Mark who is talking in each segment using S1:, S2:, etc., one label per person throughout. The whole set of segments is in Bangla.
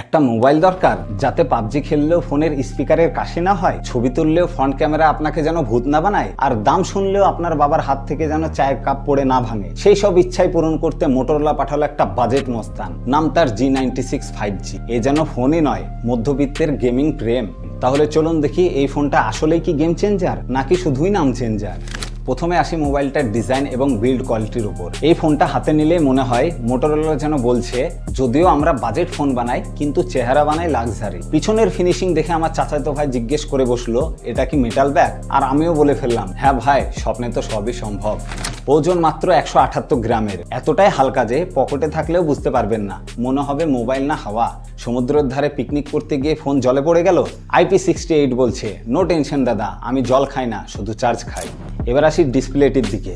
S1: একটা মোবাইল দরকার, যাতে পাবজি খেললেও ফোনের স্পিকারের কাশি না হয়, ছবি তুললেও ফ্রন্ট ক্যামেরা আপনাকে যেন ভূত না বানায়, আর দাম শুনলেও আপনার বাবার হাত থেকে যেন চায়ের কাপ পড়ে না ভাঙে। সেই সব ইচ্ছাই পূরণ করতে মোটরলা পাঠালো একটা বাজেট মস্তান, নাম তার G ninety six five G এ যেন ফোনই নয়, মধ্যবিত্তের গেমিং প্রেম। তাহলে চলুন দেখি এই ফোনটা আসলেই কি গেম চেঞ্জার নাকি শুধুই নাম চেঞ্জার প্রথমে আসি মোবাইলটার ডিজাইন এবং বিল্ড কোয়ালিটির উপর। এই ফোনটা হাতে নিলে মনে হয় মোটরোলা যেন বলছে, যদিও আমরা বাজেট ফোন বানাই, কিন্তু চেহারা বানাই লাক্সারি পিছনের ফিনিশিং দেখে আমার চাচাতো ভাই জিজ্ঞেস করে বসল, এটা কি মেটাল ব্যাগ আর আমিও বলে ফেললাম হ্যাঁ ভাই, স্বপ্নে তো সবই সম্ভব। ওজন মাত্র একশো আটাত্তর গ্রামের। এতটাই হালকা যে পকেটে থাকলেও বুঝতে পারবেন না। মনে হবে মোবাইল না হাওয়া। সমুদ্রের ধারে পিকনিক করতে গিয়ে ফোন জলে পড়ে গেল? আইপি সিক্সটি এইট বলছে নো টেনশন দাদা। আমি জল খাই না, শুধু চার্জ খাই। এবার আসি ডিসপ্লেটির দিকে।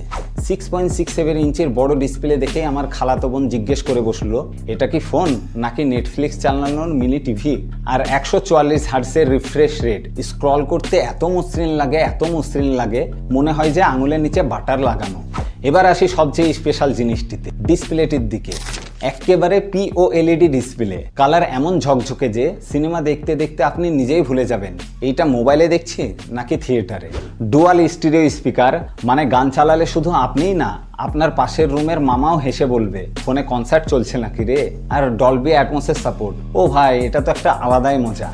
S1: সিক্স পয়েন্ট সিক্স সেভেন ইঞ্চের বড় ডিসপ্লে দেখে আমার খালাতো বোন জিজ্ঞেস করে বসল, এটা কি ফোন নাকি নেটফ্লিক্স চালানোর মিনি টিভি আর একশো চুয়াল্লিশ হার্সের রিফ্রেশ রেট স্ক্রল করতে এত মসৃণ লাগে, এত মসৃণ লাগে, মনে হয় যে আঙুলের নিচে বাটার লাগানো। এবার আসি সবচেয়ে স্পেশাল জিনিসটিতে ডিসপ্লেটির দিকে। একেবারে পিও এলইডি ডিসপ্লে কালার এমন ঝকঝকে যে সিনেমা দেখতে দেখতে আপনি নিজেই ভুলে যাবেন। এইটা মোবাইলে দেখছি নাকি থিয়েটারে ডুয়াল স্টিরিও স্পিকার মানে গান চালালে শুধু আপনিই না, আপনার পাশের রুমের মামাও হেসে বলবে, ফোনে কনসার্ট চলছে নাকি রে? আর ডলবি অ্যাটমসের সাপোর্ট ও ভাই, এটা তো একটা আলাদাই মজা।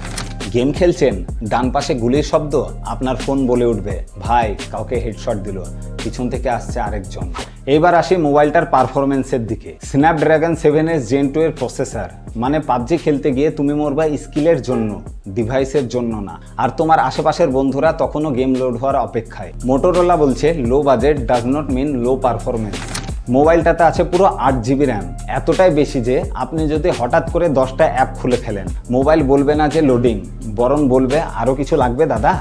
S1: গেম খেলছেন, ডান পাশে গুলির শব্দ, আপনার ফোন বলে উঠবে। ভাই, কাউকে হেডশট দিল। পিছন থেকে আসছে আরেকজন। এবার আসি মোবাইলটার পারফরমেন্সের দিকে। Snapdragon seven S gen two এর প্রসেসর মানে পাবজি খেলতে গিয়ে তুমি মরবা স্কিলের জন্য ডিভাইসের জন্য না। আর তোমার আশেপাশের বন্ধুরা তখনও গেম লোড হওয়ার অপেক্ষায়। মোটোরোলা বলছে low budget does not mean low performance মোবাইলটাতে আছে পুরো আট জিবি র্যাম। এতটাই বেশি যে আপনি যদি হঠাৎ করে দশটা অ্যাপ খুলে ফেলেন, মোবাইল বলবে না যে লোডিং বরং বলবে আরও কিছু লাগবে দাদা।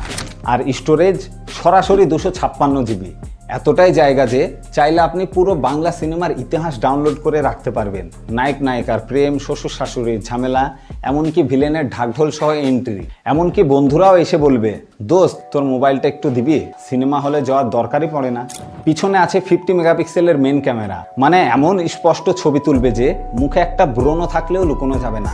S1: আর স্টোরেজ সরাসরি দুশো ছাপ্পান্ন জিবি। এতটাই জায়গা যে চাইলে আপনি পুরো বাংলা সিনেমার ইতিহাস ডাউনলোড করে রাখতে পারবেন। নায়ক, নায়িকার প্রেম, শ্বশুর, শাশুড়ির ঝামেলা, এমনকি ভিলেনের ঢাকঢোল সহ এন্ট্রি এমনকি বন্ধুরাও এসে বলবে, দোস্ত, তোর মোবাইলটা একটু দিবি? সিনেমা হলে যাওয়ার দরকারই পড়ে না। পিছনে আছে ফিফটি মেগাপিক্সেলের মেন ক্যামেরা মানে এমন স্পষ্ট ছবি তুলবে যে, মুখে একটা ব্রণ থাকলেও লুকোনো যাবে না।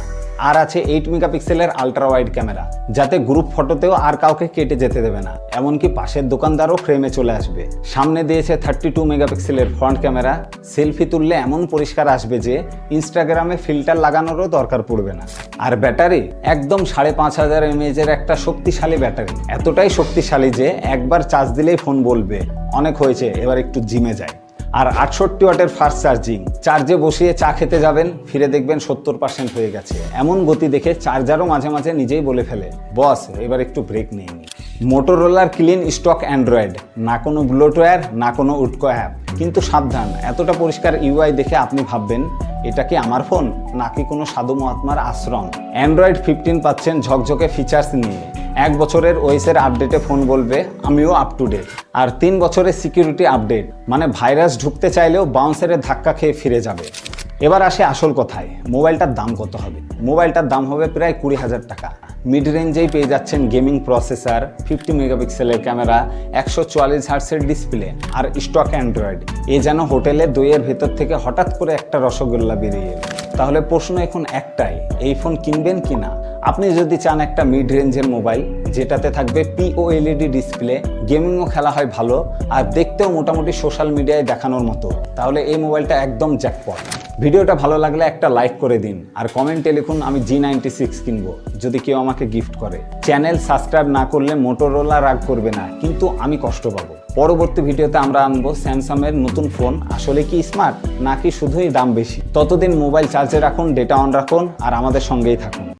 S1: আর আছে এইট মেগাপিক্সেলের আলট্রা ওয়াইড ক্যামেরা যাতে গ্রুপ ফটোতেও আর কাউকে কেটে যেতে দেবে না। এমনকি পাশের দোকানদারও ফ্রেমে চলে আসবে। সামনে দিয়েছে থার্টি টু মেগাপিক্সেলের ফ্রন্ট ক্যামেরা সেলফি তুললে এমন পরিষ্কার আসবে যে ইনস্টাগ্রামে ফিল্টার লাগানোরও দরকার পড়বে না। আর ব্যাটারি, একদম সাড়ে পাঁচ হাজার এমএজের একটা শক্তিশালী ব্যাটারি। এতটাই শক্তিশালী যে একবার চার্জ দিলেই ফোন বলবে। অনেক হয়েছে, এবার একটু জিমে যায় আর আটষট্টি ওয়াটের ফাস্ট চার্জিং চার্জে বসিয়ে চা খেতে যাবেন, ফিরে দেখবেন সত্তর পার্সেন্ট হয়ে গেছে। এমন গতি দেখে চার্জারও মাঝে মাঝে নিজেই বলে ফেলে, বস, এবার একটু ব্রেক নিয়ে নি। মোটোরোলার ক্লিন স্টক অ্যান্ড্রয়েড না কোনো ব্লোটওয়্যার না কোনো উটকো অ্যাপ কিন্তু সাবধান, এতটা পরিষ্কার ইউআই দেখে আপনি ভাববেন, এটা কি আমার ফোন নাকি কোনো সাধু মহাত্মার আশ্রম? অ্যান্ড্রয়েড ফিফটিন পাচ্ছেন ঝকঝকে ফিচার্স নিয়ে। এক বছরের ওয়েসের আপডেটে ফোন বলবে, আমিও আপ টু ডেট আর তিন বছরের সিকিউরিটি আপডেট মানে ভাইরাস ঢুকতে চাইলেও বাউন্সারের ধাক্কা খেয়ে ফিরে যাবে। এবার আসে আসল কথায়, মোবাইলটার দাম কত হবে? মোবাইলটার দাম হবে প্রায় কুড়ি হাজার টাকা। মিড রেঞ্জেই পেয়ে যাচ্ছেন গেমিং প্রসেসর ফিফটি মেগাপিক্সেলের ক্যামেরা একশো চুয়াল্লিশ হার্টসের ডিসপ্লে আর স্টক অ্যান্ড্রয়েড এ যেন হোটেলে দইয়ের ভেতর থেকে হঠাৎ করে একটা রসগোল্লা বেরিয়ে তাহলে প্রশ্ন এখন একটাই, এই ফোন কিনবেন কি না আপনি যদি চান একটা মিড রেঞ্জের মোবাইল যেটাতে থাকবে পিওএলইডি ডিসপ্লে গেমিংও খেলা হয় ভালো, আর দেখতেও মোটামুটি সোশ্যাল মিডিয়ায় দেখানোর মতো, তাহলে এই মোবাইলটা একদম জ্যাকপট ভিডিওটা ভালো লাগলে একটা লাইক করে দিন, আর কমেন্টে লিখুন, আমি জি নাইনটি সিক্স কিনবো, যদি কেউ আমাকে গিফট করে। চ্যানেল সাবস্ক্রাইব না করলে মোটোরোলা রাগ করবে না, কিন্তু আমি কষ্ট পাবো। পরবর্তী ভিডিওতে আমরা আনব স্যামসাংয়ের নতুন ফোন আসলে কি স্মার্ট নাকি শুধুই দাম বেশি? ততদিন মোবাইল চার্জে রাখুন ডেটা অন রাখুন, আর আমাদের সঙ্গেই থাকুন।